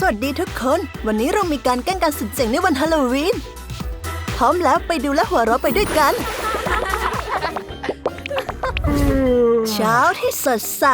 สวัสดีทุกคน วันนี้เรามีการแกล้งกันสุดเจ๋งในวันฮาโลวีน พร้อมแล้วไปดูและหัวเราะไปด้วยกัน เช้าที่สดใส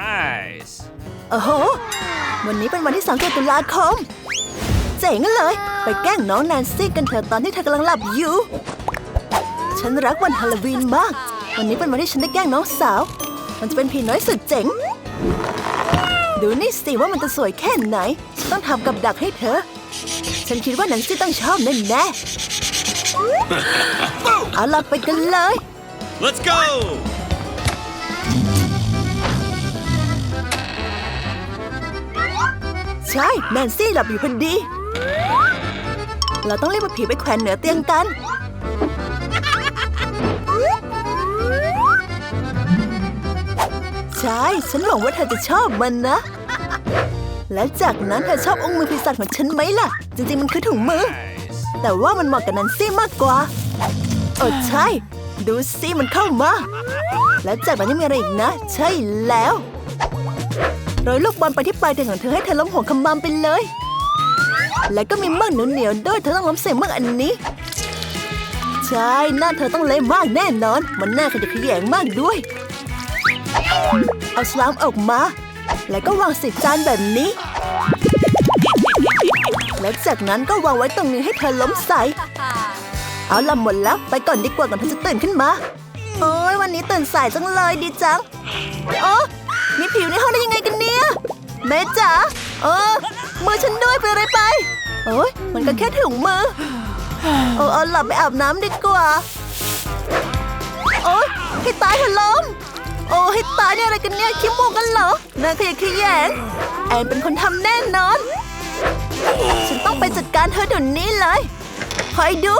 Nice. โอ้โห วันนี้เป็นวันที่3ตุลาคม เจ๋งเลย ไปแกล้งน้องแนนซี่กันเถอะตอนที่เธอกำลังหลับอยู่ ฉันรักวันฮาโลวีนมาก วันนี้เป็นวันที่ฉันได้แกล้งน้องสาว มันจะเป็นผีน้อยสุดเจ๋ง ดูนี่สิว่ามันจะสวยแค่ไหนฉันต้องทำกับดักให้เธอ ฉันคิดว่าแนนซี่ต้องชอบแน่แน่ๆเอาล่ะไปกันเลย Let's go. ใช่แนนซี่หลับอยู่พอดี เราต้องรีบเอาผีไปแขวนเหนือเตียงกัน ใช่ฉันหวังว่าเธอจะชอบมันนะ และจากนั้นเธอชอบองค์มือปีศาจของฉันไหมล่ะ จริงๆมันคือถุงมือ แต่ว่ามันเหมาะกับนันซี่มากกว่าโอ้ใช่ ดูสิมันเข้ามา แล้วจากนั้นยังมีอะไรอีกนะ ใช่แล้วโรยลูกบอลไปที่ปลายเตียงของเธอให้เธอล้มหัวขมามไปเลย แล้วก็มีเมือกเหนียวๆด้วยเธอต้องล้มใส่เมือกอันนี้ใช่หน้าเธอต้องเละมากแน่นอน มันหน้าขยะแขยงมากด้วย เอาสลามออกมา แล้วก็วางสิบจานแบบนี้ และจากนั้นก็วางไว้ตรงนี้ให้เธอล้มใส่เอาละหมดแล้ว ไปก่อนดีกว่าก่อนเธอจะตื่นขึ้นมา โอ้ยวันนี้ตื่นสายจังเลยดีจังโอ้มีผิวในห้องได้ยังไงกันเนี่ยแม่จ๋าเออมือฉันด้วยเป็นอะไรไปโอ้ยมันก็แค่ถุงมือเออเอาหลับไปอาบน้ำดีกว่า โอ้ยให้ตายเถอะล้ม โอ้ให้ตายเนี่ยอะไรกันเนี่ยขี้มูกกันเหรอน่าขยะแขยงแอนเป็นคนทำแน่นอน ฉันต้องไปจัดการเธอเดี๋ยวนี้เลยคอยดู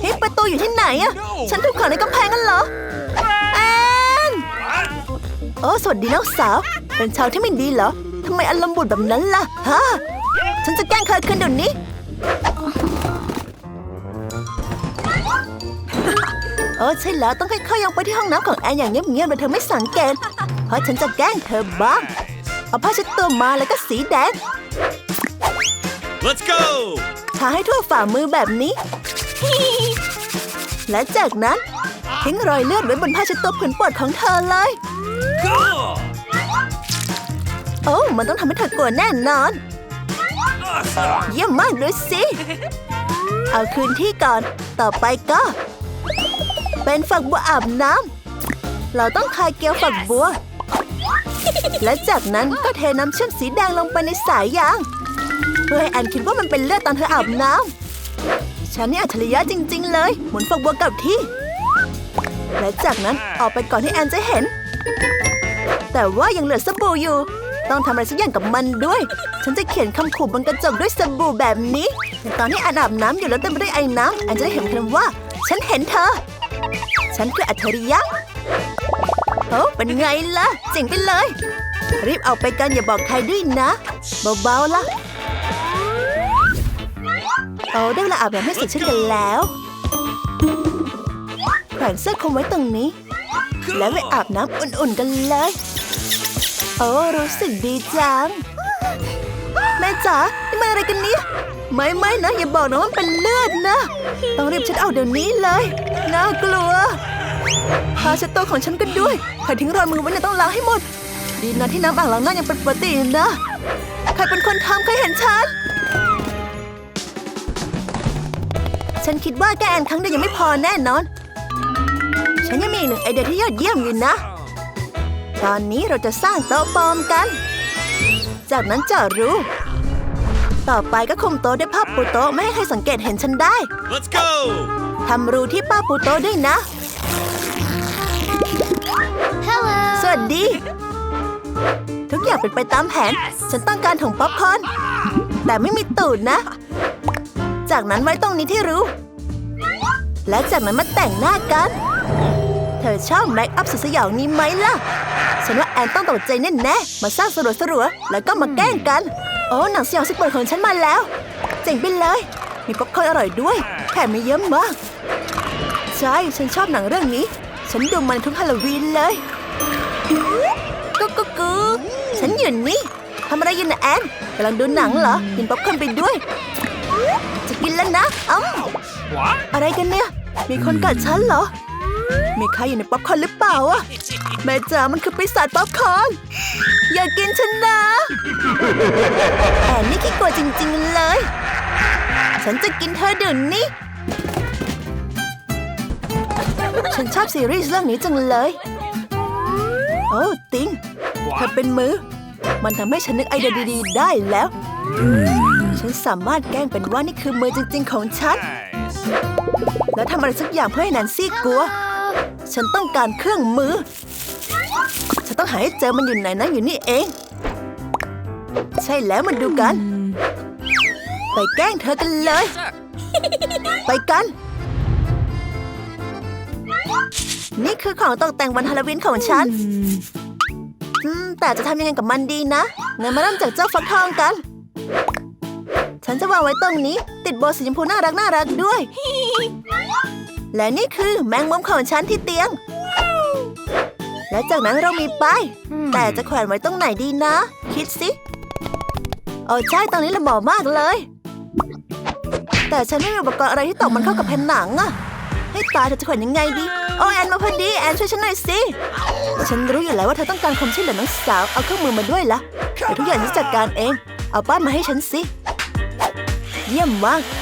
เฮ้ยประตูอยู่ที่ไหนอะฉันถูกขังในกำแพงกันเหรอแอนโอ้สวัสดีน้องสาว เป็นชาวที่ไม่ดีเหรอทำไมอารมณ์บุดแบบนั้นล่ะฮะฉันจะแกล้งเธอคืนเดี๋ยวนี้ อ้ใช่แล้วต้องค่อยๆยองไปที่ห้องน้ำของแอนอย่างเงียบๆโดยเธอไม่สังเกต เพราะฉันจะแกล้งเธอบ้าง เอาผ้าเช็ดตัวมาแล้วก็สีแดง Let's go. ทาให้ทั่วฝ่ามือแบบนี้ และจากนั้น ทิ้งรอยเลือดไว้บนผ้าเช็ดตัวผืนโปรดของเธอเลย Cool. โอ้มันต้องทำให้เธอกลัวแน่นอน Awesome. เยี่ยมมากดูสิ เอาคืนที่ก่อน ต่อไปก็ เป็นฝักบัวอาบน้ำ เราต้องคายเกลียวฝักบัว และจากนั้นก็เทน้ำเชื่อมสีแดงลงไปในสายยาง เพื่อให้แอนคิดว่ามันเป็นเลือดตอนเธออาบน้ำ ฉันนี่อัจฉริยะจริง ๆ เลย หมุนฝักบัวกลับที่ และจากนั้นออกไปก่อนที่แอนจะเห็น แต่ว่ายังเหลือสบู่อยู่ ต้องทำอะไรสักอย่างกับมันด้วย ฉันจะเขียนคำขู่บนกระจกด้วยสบู่แบบนี้ในตอนที่แอนอาบน้ำอยู่แล้วเต็มไปด้วยไอ้น้ำแอนจะได้เห็นคำว่า ฉันเห็นเธอ ฉันคืออัจฉริยะโอ้เป็นไงล่ะเจ๋งไปเลย รีบเอาไปกันอย่าบอกใครด้วยนะ เบาๆล่ะโอ้ได้เวลาอาบน้ำให้เสร็จเช่นกันแล้วแขวนเสื้อคลุมไว้ตรงนี้ แล้วไปอาบน้ำอุ่นๆกันเลย โอ้รู้สึกดีจัง แม่จ๋านี่มันอะไรกันเนี่ย ไม่ไม่นะ อย่าบอกนะว่าเป็นเลือดนะ ต้องรีบเช็ดเอาเดี๋ยวนี้เลย น่ากลัวผ้าเช็ดตัวของฉันก็ด้วยใครทิ้งรอยมือไว้เนี่ยต้องล้างให้หมด ดีนะที่น้ำอ่างล้างหน้ายังเป็นปกตินะ ใครเป็นคนทำใครเห็นฉัน ฉันคิดว่าแกแอนครั้งเดียวยังไม่พอแน่นอน ฉันยังมีหนึ่งไอเดียที่ยอดเยี่ยมอยู่นะ ตอนนี้เราจะสร้างโต๊ะปลอมกัน จากนั้นจะรู้ ต่อไปก็คุมโต๊ะด้วยผ้าปูโต๊ะไม่ให้ใครสังเกตเห็นฉันได้ Let's go. ทำรูที่ป้าปูโต๊ะด้วยนะสวัสดี ทุกอย่างเป็นไปตามแผน ฉันต้องการถุงป๊อปคอร์นแต่ไม่มีตูดนะ จากนั้นไว้ตรงนี้ที่รู้ และจากนั้นมาแต่งหน้ากัน เธอชอบแมคอัพสุดสยองนี้ไหมล่ะ ฉันว่าแอนต้องตกใจแน่ๆมาสร้างสรวสรวๆแล้วก็มาแกล้งกันโอ้หนังสยองสุดโปรดของฉันมาแล้ว เจ๋งไปเลย มีป๊อปคอร์นอร่อยด้วย แถมมีเยอะมาก ใช่ ฉันชอบหนังเรื่องนี้ ฉันดูมันทุกฮาโลวีนเลยกุ๊กกุ๊กกุ๊กฉันอยู่นี่ทำอะไรอยู่นะแอนกำลังดูหนังเหรอกินป๊อปคอร์นไปด้วย จะกินแล้วนะอ้ำ What? อะไรกันเนี่ย มีคนกัดฉันเหรอ มีใครอยู่ในป๊อปคอร์นหรือเปล่าอะแม่จ๋ามันคือปีศาจป๊อปคอร์นอย่ากินฉันนะแอนนี่ขี้กลัวจริง ๆ เลย ฉันจะกินเธอเดี๋ยวนี้ ฉันชอบซีรีส์เรื่องนี้จังเลย โอ้ติงเธอเป็นมือ มันทำให้ฉันนึกไอเดียดีๆ ได้แล้ว ฉันสามารถแกล้งเป็นว่านี่คือมือจริง ๆ ของฉันแล้วทำอะไรสักอย่างเพื่อให้แนนซี่กลัว ฉันต้องการเครื่องมือ ฉันต้องหาให้เจอมันอยู่ไหนนะอยู่นี่เอง ใช่แล้วมันดูกัน ไปแกล้งเธอกันเลย ไปกัน นี่คือของตกแต่งวันฮาโลวีนของฉันอืมแต่จะทำยังไงกับมันดีนะงั้นมาเริ่มจากเจ้าฟักทองกัน ฉันจะวางไว้ตรงนี้ ติดโบสีชมพูน่ารักน่ารักด้วย และนี่คือแมงมุมของฉันที่เตียง และจากนั้นเรามีป้าย แต่จะแขวนไว้ตรงไหนดีนะ คิดสิ โอ้ใช่ตรงนี้ละเหมาะมากเลย แต่ฉันไม่มีอุปกรณ์อะไรที่ตอกมันเข้ากับแผ่นหนังอะให้ตายเธอจะแขวนยังไงดี โอ้แอนมาพอดี แอนช่วยฉันหน่อยสิ ฉันรู้อยู่แล้วว่าเธอต้องการความช่วยเหลือน้องสาว เอาเครื่องมือมาด้วยละเดี๋ยวทุกอย่างฉันจัดการเอง เอาป้ายมาให้ฉันสิ เยี่ยมมากโ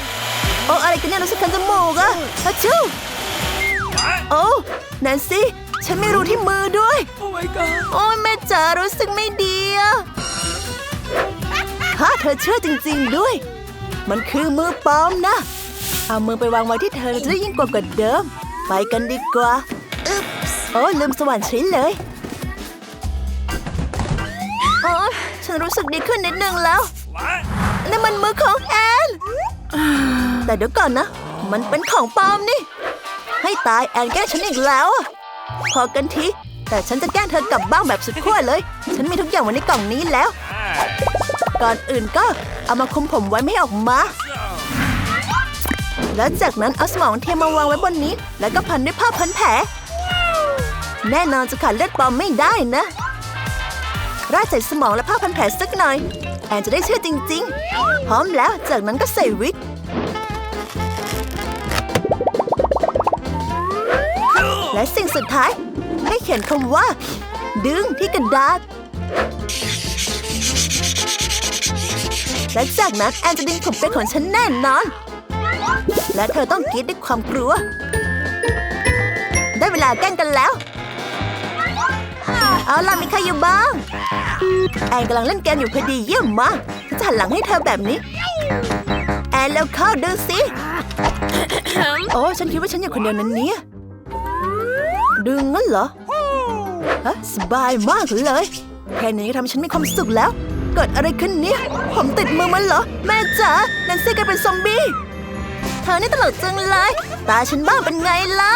อ้อะไรกันเนี่ยรู้สึกคันจมูกอะฮัชชู What? โอ้แนนซี่ฉันไม่รู้ที่มือด้วย Oh my god. โอ้ยแม่จ๋ารู้สึกไม่ดีอะฮะเธอเชื่อจริง ๆด้วย มันคือมือปลอมนะ เอามือไปวางไว้ที่เธอจะได้ยิ่งกว่ากว่าเดิม ไปกันดีกว่าอึ๊บโอ้ยลืมสว่านชิ้นเลยโอ้ยฉันรู้สึกดีขึ้นนิดนึงแล้ว What? นั่นมันมือของแอนแต่เดี๋ยวก่อนนะ มันเป็นของปลอมนี่ ให้ตายแอนแกล้งฉันอีกแล้วพอกันทีแต่ฉันจะแกล้งเธอกลับบ้านแบบสุดขั้วเลย ฉันมีทุกอย่างไว้ในกล่องนี้แล้ว ก่อนอื่นก็เอามาคุมผมไว้ไม่ให้ออกมา แล้วจากนั้นเอาสมองเทียมมาวางไว้บนนี้ แล้วก็พันด้วยผ้าพันแผล แน่นอนจะขาดเลือดปลอมไม่ได้นะราดใส่สมองและผ้าพันแผลสักหน่อย แอนจะได้เชื่อจริง ๆ พร้อมแล้วจากนั้นก็ใส่วิก และสิ่งสุดท้าย ให้เขียนคำว่า ดึงที่กระดาษและจากนั้นแอนจะดึงผมเป็นของฉันแน่นอน และเธอต้องกรีดด้วยความกลัว ได้เวลาแกล้งกันแล้ว เอาล่ะมีใครอยู่บ้าง แอนกำลังเล่นเกมอยู่พอดีเยี่ยมมากฉันจะหันหลังให้เธอแบบนี้ แอนแล้วเข้าดูสิ โอ้ ฉันคิดว่าฉันอยู่คนเดียวนั้นเนี่ย ดึงงั้นเหรอฮะสบายมากเลย แค่นี้ก็ทำให้ฉันมีความสุขแล้ว เกิดอะไรขึ้นเนี่ย ผมติดมือมันเหรอ แม่จ๋าแนนซี่กลายเป็นซอมบี้ เธอนี่ตลกจังเลย ตาฉันบ้าเป็นไงล่ะ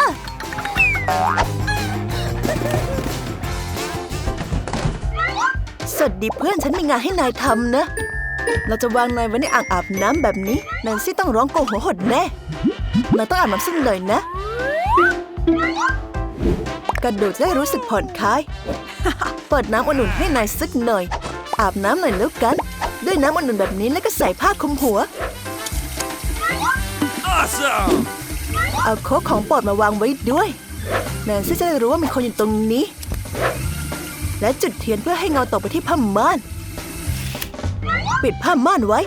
สวัสดีเพื่อนฉันมีงานให้นายทำนะ เราจะวางนายไว้ในอ่างอาบน้ำแบบนี้แนนซี่ต้องร้องโกหัวหดแน่นายต้องอาบน้ำซึ่งหน่อยนะ กระโดดจะได้รู้สึกผ่อนคลาย เปิดน้ำอุ่นๆให้นายสักหน่อย อาบน้ำหน่อยแล้วกัน ด้วยน้ำอุ่นๆแบบนี้แล้วก็ใส่ผ้าคลุมหัว Awesome. เอาโค้กของโปรดมาวางไว้ด้วยแนนซี่จะได้รู้ว่ามีคนอยู่ตรงนี้ และจุดเทียนเพื่อให้เงาตกไปที่ผ้าม่าน ปิดผ้าม่านไว้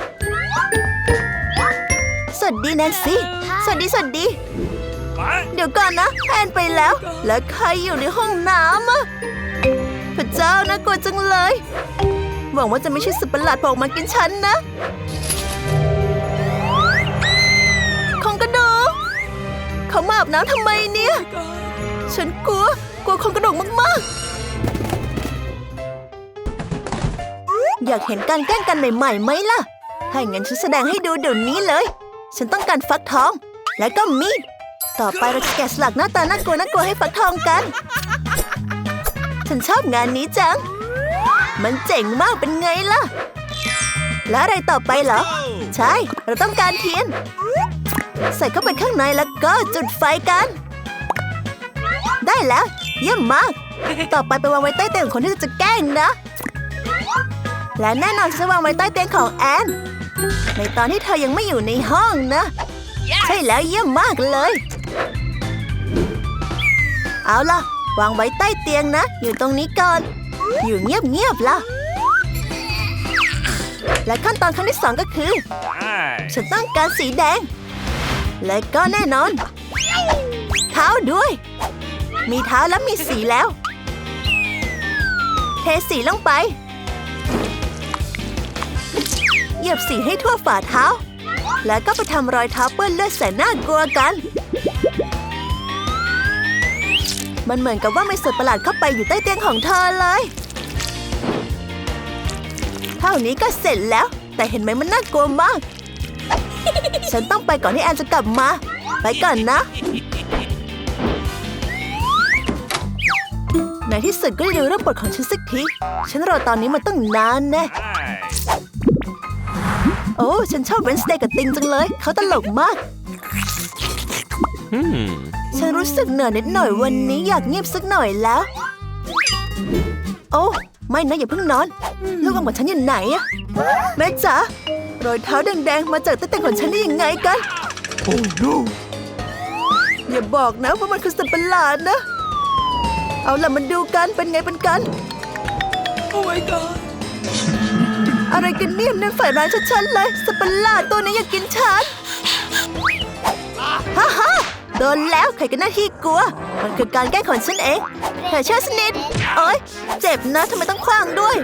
สวัสดีแนนซี่ สวัสดี สวัสดี What? เดี๋ยวก่อนนะแอนไปแล้ว แล้วใครอยู่ในห้องน้ำอะพระเจ้าน่ากลัวจังเลย หวังว่าจะไม่ใช่สัตว์ประหลาดโผล่ออกมากินฉันนะ ของกระดูกเขามาอาบน้ำทำไมเนี่ย ฉันกลัว กลัวของกระดูกมากๆ อยากเห็นการแกล้งกันใหม่ๆไหมล่ะ ถ้าอย่างนั้นฉันแสดงให้ดูเดี๋ยวนี้เลย ฉันต้องการฟักทอง และก็มีด ต่อไปเราจะแกะสลักหน้าตาน่ากลัวน่ากลัวให้ฟักทองกัน ฉันชอบงานนี้จัง มันเจ๋งมากเป็นไงล่ะ แล้วอะไรต่อไปเหรอ ใช่ เราต้องการเทียน ใส่เข้าไปข้างในแล้วก็จุดไฟกัน ได้แล้ว เยี่ยมมาก ต่อไปไปวางไว้ใต้เตียงของคนที่จะแกล้งนะ และแน่นอนจะวางไว้ใต้เตียงของแอน ในตอนที่เธอยังไม่อยู่ในห้องนะ ใช่แล้วเยี่ยมมากเลย เอาล่ะ วางไว้ใต้เตียงนะ อยู่ตรงนี้ก่อน อยู่เงียบๆล่ะ และขั้นตอนขั้นที่สองก็คือ Nice. ฉันต้องการสีแดง และก็แน่นอน เท้าด้วย มีเท้าแล้วมีสีแล้ว เทสีลงไป เหยียบสีให้ทั่วฝ่าเท้า แล้วก็ไปทำรอยเท้าเปื้อนเลือดแสนน่ากลัวกัน มันเหมือนกับว่ามีสัตว์ประหลาดเข้าไปอยู่ใต้เตียงของเธอเลย เท่านี้ก็เสร็จแล้ว แต่เห็นไหมมันน่ากลัวมาก ฉันต้องไปก่อนที่แอนจะกลับมา ไปก่อนนะ ในที่สุดก็ได้ดูเรื่องบทของฉันสักที ฉันรอตอนนี้มาตั้งนานแน่โอ้ฉันชอบเวนสเดย์กับติงจังเลย เขาตลกมาก Hmm. ฉันรู้สึกเหนื่อยนิดหน่อยวันนี้อยากเงียบสักหน่อยแล้ว โอ้ไม่นะอย่าเพิ่งนอน ลูกอมของฉันอยู่ไหนอะแม่จ๋ารอยเท้าแดงๆมาจากใต้เตียงของฉันได้ยังไงกัน Oh no. อย่าบอกนะว่ามันคือสัตว์ประหลาดนะ เอาล่ะมันดูกันเป็นไงเป็นกัน Oh my god. อะไรกันเนี่ยนั่นฝ่ายร้ายชัดๆเลยสัตว์ประหลาดตัวนี้อยากกินฉันฮ่าฮ่า โดนแล้วใครกันหน้าที่กลัว มันคือการแก้ขนฉันเองเธอเชื่อสนิทโอ๊ยเจ็บนะทำไมต้องคว้างด้วย